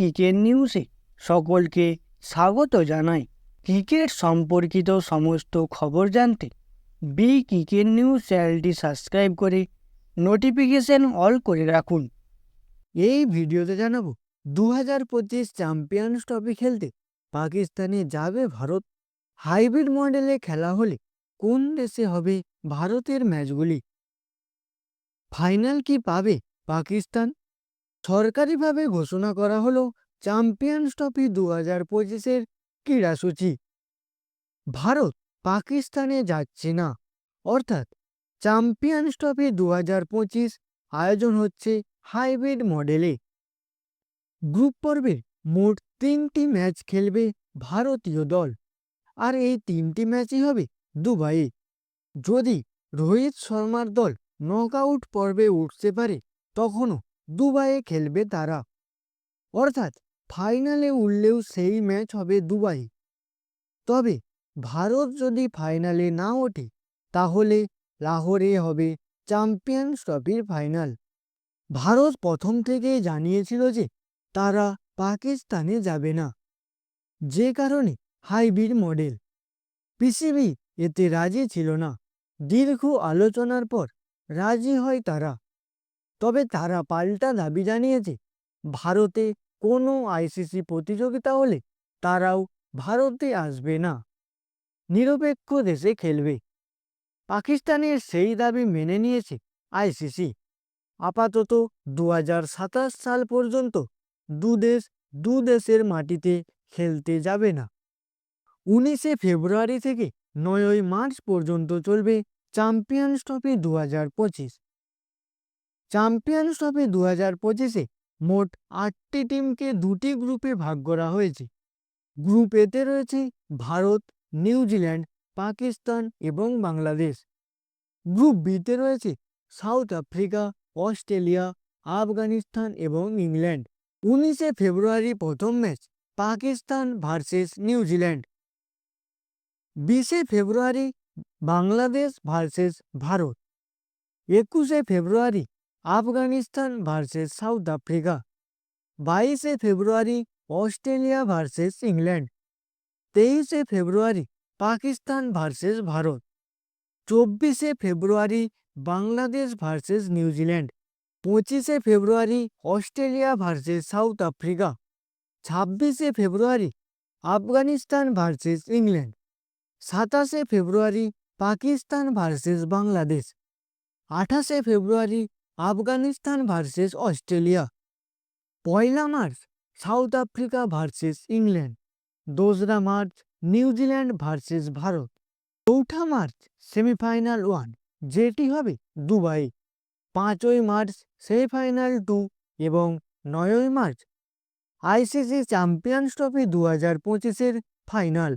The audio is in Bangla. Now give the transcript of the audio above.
ক্রিকেট নিউজে সকলকে স্বাগত জানাই। ক্রিকেট সম্পর্কিত সমস্ত খবর জানতে বি ক্রিকেট নিউজ চ্যানেলটি সাবস্ক্রাইব করে নোটিফিকেশন অল করে রাখুন। এই ভিডিওতে জানাব দু হাজার পঁচিশ চ্যাম্পিয়ন্স ট্রফি খেলতে পাকিস্তানে যাবে ভারত। হাইব্রিড মডেলে খেলা হলে কোন দেশে হবে ভারতের ম্যাচগুলি ফাইনাল কি পাবে পাকিস্তান? সরকারিভাবে ঘোষণা করা হলো চ্যাম্পিয়ন্স ট্রফি দু হাজার পঁচিশের ক্রীড়াসূচি ভারত পাকিস্তানে যাচ্ছে না। অর্থাৎ চ্যাম্পিয়ন্স ট্রফি দু হাজার পঁচিশ আয়োজন হচ্ছে হাইব্রিড মডেলে। গ্রুপ পর্বে মোট তিনটি ম্যাচ খেলবে ভারতীয় দল। আর এই তিনটি ম্যাচই হবে দুবাইয়ে। যদি রোহিত শর্মার দল নকআউট পর্বে উঠতে পারে, তখনও দুবাইয়ে খেলবে তারা। অর্থাৎ ফাইনালে উঠলেও সেই ম্যাচ হবে দুবাই তবে ভারত যদি ফাইনালে না ওঠে, তাহলে লাহোরে হবে চ্যাম্পিয়ন্স ট্রফির ফাইনাল ভারত প্রথম থেকেই জানিয়েছিল যে তারা পাকিস্তানে যাবে না। যে কারণে হাইব্রিড মডেল। পিসিবি এতে রাজি ছিল না। দীর্ঘ আলোচনার পর রাজি হয় তারা। তবে তারা পাল্টা দাবি জানিয়েছে, ভারতে কোনো আইসিসি প্রতিযোগিতা হলে তারাও ভারতে আসবে না। নিরপেক্ষ দেশে খেলবে। পাকিস্তানের সেই দাবি মেনে নিয়েছে আইসিসি। আপাতত দু হাজার সাতাশ সাল পর্যন্ত দু দেশ দু দেশের মাটিতে খেলতে যাবে না। উনিশে ফেব্রুয়ারি থেকে নয়ই মার্চ পর্যন্ত চলবে চ্যাম্পিয়ন্স ট্রফি দু হাজার পঁচিশ। চ্যাম্পিয়ন্স ট্রফি দু হাজার পঁচিশে মোট আটটি টিমকে দুটি গ্রুপে ভাগ করা হয়েছে। গ্রুপ এতে রয়েছে ভারত, নিউজিল্যান্ড, পাকিস্তান এবং বাংলাদেশ। গ্রুপ বিতে রয়েছে সাউথ আফ্রিকা, অস্ট্রেলিয়া, আফগানিস্তান এবং ইংল্যান্ড। উনিশে ফেব্রুয়ারি প্রথম ম্যাচ পাকিস্তান ভার্সেস নিউজিল্যান্ড। বিশে ফেব্রুয়ারি বাংলাদেশ ভার্সেস ভারত। একুশে ফেব্রুয়ারি আফগানিস্তান ভার্সেস সাউথ আফ্রিকা বাইশে ফেব্রুয়ারি অস্ট্রেলিয়া ভার্সেস ইংল্যান্ড তেইশে ফেব্রুয়ারি পাকিস্তান ভার্সেস ভারত চব্বিশে ফেব্রুয়ারি বাংলাদেশ ভার্সেস নিউজিল্যান্ড পঁচিশে ফেব্রুয়ারি অস্ট্রেলিয়া ভার্সেস সাউথ আফ্রিকা ছাব্বিশে ফেব্রুয়ারি আফগানিস্তান ভার্সেস ইংল্যান্ড সাতাশে ফেব্রুয়ারি পাকিস্তান ভার্সেস বাংলাদেশ আঠাশে ফেব্রুয়ারি আফগানিস্তান ভার্সেস অস্ট্রেলিয়া পয়লা মার্চ সাউথ আফ্রিকা ভার্সেস ইংল্যান্ড, দোসরা মার্চ নিউজিল্যান্ড ভার্সেস ভারত, চৌঠা মার্চ সেমিফাইনাল ওয়ান যেটি হবে দুবাই, পাঁচই মার্চ সেমিফাইনাল টু এবং নয়ই মার্চ আইসিসি চ্যাম্পিয়ন্স ট্রফি দু হাজার পঁচিশের ফাইনাল